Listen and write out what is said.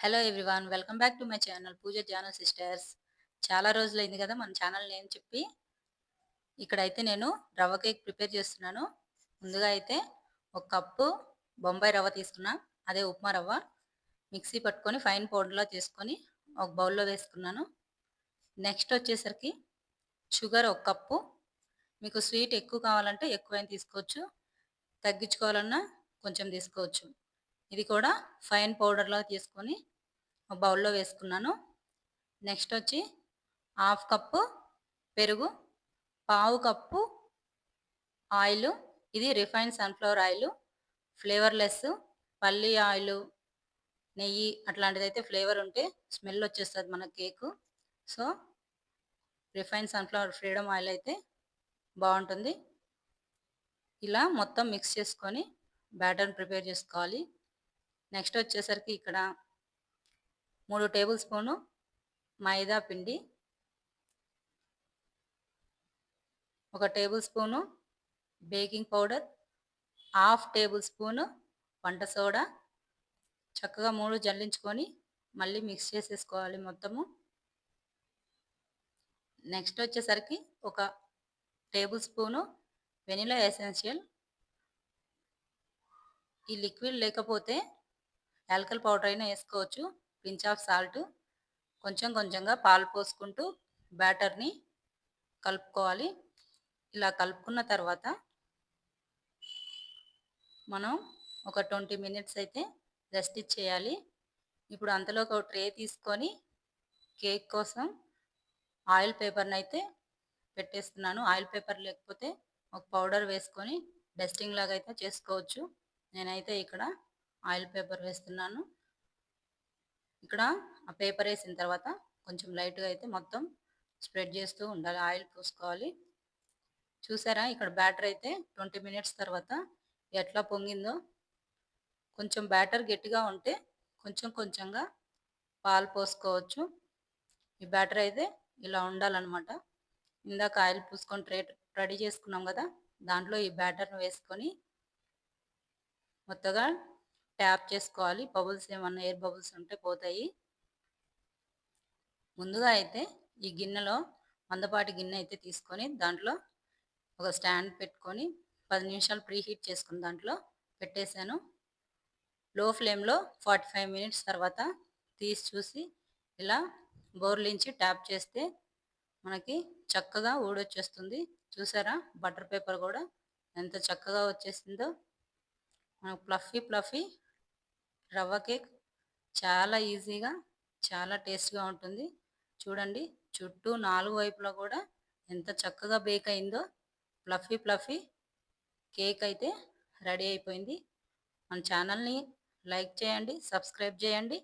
Hello everyone welcome back to my channel Pooja Jaanu sisters చాలా రోజులైంది కదా మన ఛానల్ నేమ్ చెప్పి. ఇక్కడైతే నేను రవ్వ కేక్ ప్రిపేర్ చేస్తున్నాను. ముందుగా అయితే ఒక కప్పు బొంబాయి రవ్వ తీసుకున్నా అదే ఉప్మా రవ్వ. మిక్సీ పట్టుకొని ఫైన్ పౌడర్లో చేసుకొని ఒక బౌల్లో వేసుకున్నాను. నెక్స్ట్ వచ్చేసరికి షుగర్ ఒక కప్పు. మీకు స్వీట్ ఎక్కువ కావాలంటే ఎక్కువైనా తీసుకోవచ్చు. తగ్గించుకోవాలన్నా కొంచెం తీసుకోవచ్చు. ఇది కూడా ఫైన్ పౌడర్లో తీసుకొని బౌల్లో వేసుకున్నాను. నెక్స్ట్ వచ్చి హాఫ్ కప్పు పెరుగు పావు కప్పు ఆయిల్ ఇది రిఫైన్ సన్ఫ్లవర్ ఆయిల్ ఫ్లేవర్లెస్ పల్లి ఆయిల్ నెయ్యి అట్లాంటిది అయితే ఫ్లేవర్ ఉంటే స్మెల్ వచ్చేస్తుంది మన cake so refine sunflower Freedom oil అయితే బాగుంటుంది. ఇలా మొత్తం మిక్స్ చేసుకొని బ్యాటర్ని ప్రిపేర్ చేసుకోవాలి. నెక్స్ట్ వచ్చేసరికి ఇక్కడ మూడు టేబుల్ స్పూను మైదా పిండి ఒక tablespoon baking powder half tablespoon వంట సోడా. చక్కగా మూడు జల్లించుకొని మళ్ళీ మిక్స్ చేసేసుకోవాలి మొత్తము. నెక్స్ట్ వచ్చేసరికి ఒక టేబుల్ స్పూను వెనిలా ఎసెన్షియల్. ఈ లిక్విడ్ లేకపోతే ఆల్కల్ పౌడర్ అయినా వేసుకోవచ్చు. పించ్ ఆఫ్ సాల్ట్ కొంచెం కొంచెంగా పాలు పోసుకుంటూ బ్యాటర్ని కలుపుకోవాలి. ఇలా కలుపుకున్న తర్వాత మనం ఒక ట్వంటీ మినిట్స్ అయితే రెస్ట్ ఇచ్చేయాలి. ఇప్పుడు అంతలో ఒక ట్రే తీసుకొని కేక్ కోసం ఆయిల్ పేపర్ని అయితే పెట్టేస్తున్నాను. ఆయిల్ పేపర్ లేకపోతే ఒక పౌడర్ వేసుకొని డస్టింగ్ లాగా అయితే చేసుకోవచ్చు. నేనైతే ఇక్కడ ఆయిల్ పేపర్ వేస్తున్నాను. ఇక్కడ ఆ పేపర్ వేసిన తర్వాత కొంచెం లైట్గా అయితే మొత్తం స్ప్రెడ్ చేస్తూ ఉండాలి ఆయిల్ పూసుకోవాలి. చూసారా? ఇక్కడ బ్యాటర్ అయితే ట్వంటీ మినిట్స్ తర్వాత ఎట్లా పొంగిందో. కొంచెం బ్యాటర్ గట్టిగా ఉంటే కొంచెం కొంచెంగా పాలు పోసుకోవచ్చు. ఈ బ్యాటర్ అయితే ఇలా ఉండాలన్నమాట. ఇందాక ఆయిల్ పూసుకొని ట్రే రెడీ చేసుకున్నాం కదా? దాంట్లో ఈ బ్యాటర్ని వేసుకొని మొత్తగా ట్యాప్ చేసుకోవాలి. బబుల్స్ ఏమన్నా ఎయిర్ బబుల్స్ ఉంటే పోతాయి. ముందుగా అయితే ఈ గిన్నెలో మందపాటి గిన్నె అయితే తీసుకొని దాంట్లో ఒక స్టాండ్ పెట్టుకొని పది నిమిషాలు ప్రీ హీట్ చేసుకుని దాంట్లో పెట్టేశాను. లో ఫ్లేమ్లో ఫార్టీ ఫైవ్ మినిట్స్ తర్వాత తీసి చూసి ఇలా బోర్లించి ట్యాప్ చేస్తే మనకి చక్కగా ఊడొచ్చేస్తుంది. చూసారా? బటర్ పేపర్ కూడా ఎంత చక్కగా వచ్చేసిందో. మనకు ప్లఫీ ప్లఫీ రవ్వ కేక్. చాలా ఈజీగా చాలా టేస్ట్గా ఉంటుంది. చూడండి చుట్టూ నాలుగు వైపులా కూడా ఎంత చక్కగా బేక్ అయిందో ప్లఫీ ప్లఫీ కేక్ అయితే రెడీ అయిపోయింది. మన ఛానల్ని లైక్ చేయండి సబ్స్క్రైబ్ చేయండి.